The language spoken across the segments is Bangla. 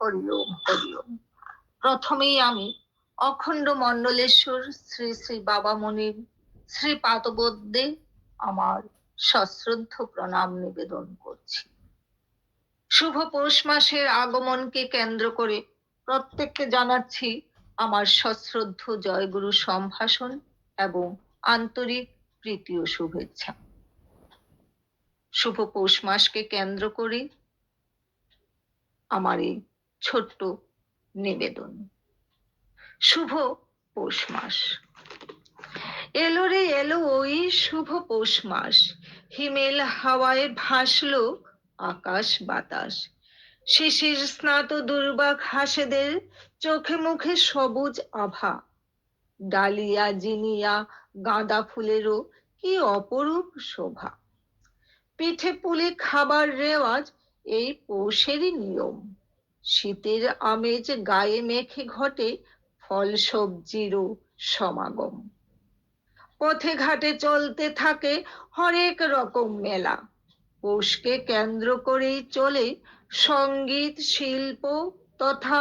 হরি ওম প্রথমেই আমি অখণ্ড মণ্ডলেশ্বর শ্রী শ্রী বাবা মনির শ্রী পাতবদ্যে আমার সশ্রদ্ধ প্রণাম নিবেদন করছি। শুভ পৌষ মাসের আগমনকে কেন্দ্র করে প্রত্যেককে জানাচ্ছি আমার সশ্রদ্ধ জয়গুরু সম্ভাষণ এবং আন্তরিক প্রীতি ও শুভেচ্ছা। শুভ পৌষ মাসকে কেন্দ্র করে আমার এই ছোট্ট নিবেদন। শুভ পৌষ মাস। এলো রে এলো ওই শুভ পৌষ মাস। হিমেল হাওয়ায় ভাসলো আকাশ বাতাস। শিশির স্নাত দুর্বা ঘাসেদের চোখে মুখে সবুজ আভা। ডালিয়া, জিনিয়া, গাঁদা ফুলেরও কি অপরূপ শোভা। পিঠে পুলি খাবার রেওয়াজ এই পৌষেরই নিয়ম। শীতের আমেজ গায়ে মেখে ঘটে ফল সবজিরও সমাগম। পথে ঘাটে চলতে থাকে হরেক রকম মেলা। পৌষকে কেন্দ্র করেই চলে সংগীত, শিল্প তথা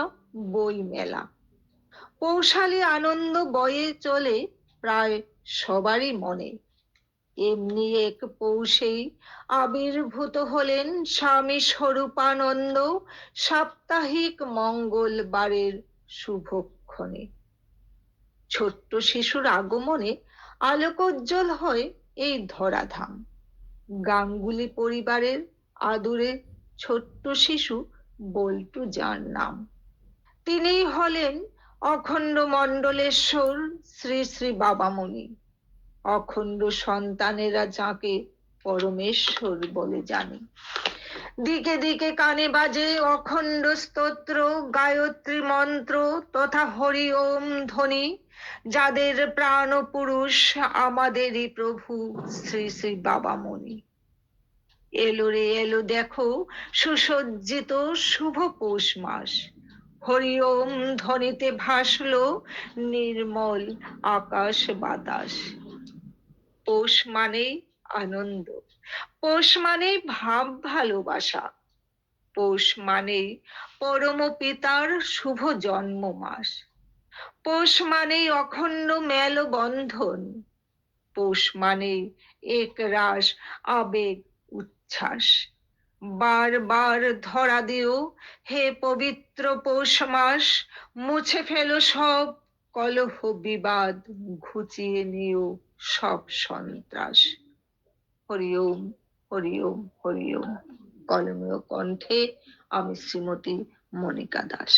বই মেলা পৌশালী আনন্দ বয়ে চলে প্রায় সবারই মনে। এমনি এক পৌষেই আবির্ভূত হলেন স্বামী স্বরূপানন্দ সাপ্তাহিক মঙ্গলবারের শুভক্ষণে। ছোট্ট শিশুর আগমনে আলোকোজ্জ্বল হয় এই ধরাধাম। গাঙ্গুলি পরিবারের আদুরে ছোট্ট শিশু বল্টু যার নাম। তিনি হলেন অখণ্ড মণ্ডলেশ্বর শ্রী শ্রী বাবামণি। অখণ্ড সন্তানেরা যাকে পরমেশ্বর বলে জানে। দিকে দিকে কানে বাজে অখণ্ড স্তোত্র, গায়ত্রী মন্ত্র তথা হরি ওম ধ্বনি, যাদের প্রাণ পুরুষ আমাদেরই প্রভু শ্রী শ্রী বাবামণি এলো রে এলো দেখো সুসজ্জিত শুভ পৌষ মাস। হরি ওম ধ্বনিতে ভাসলো নির্মল আকাশ বাতাস। পৌষ মানেই আনন্দ। পৌষ মানেই ভাব ভালোবাসা। পৌষ মানেই পরম পিতার শুভ জন্ম মাস পৌষ মানেই অখণ্ড মেল বন্ধন। পৌষ মানেই এক রাস আবেগ উচ্ছ্বাস। বারবার ধরা দিও হে পবিত্র পৌষ মাস, মুছে ফেলো সব কলহ বিবাদ ঘুচিয়ে নিও সব সন্ত্রাস। হরি ওম হরি ওম হরি ওম কলমীয় কণ্ঠে আমি শ্রীমতী মনিকা দাস।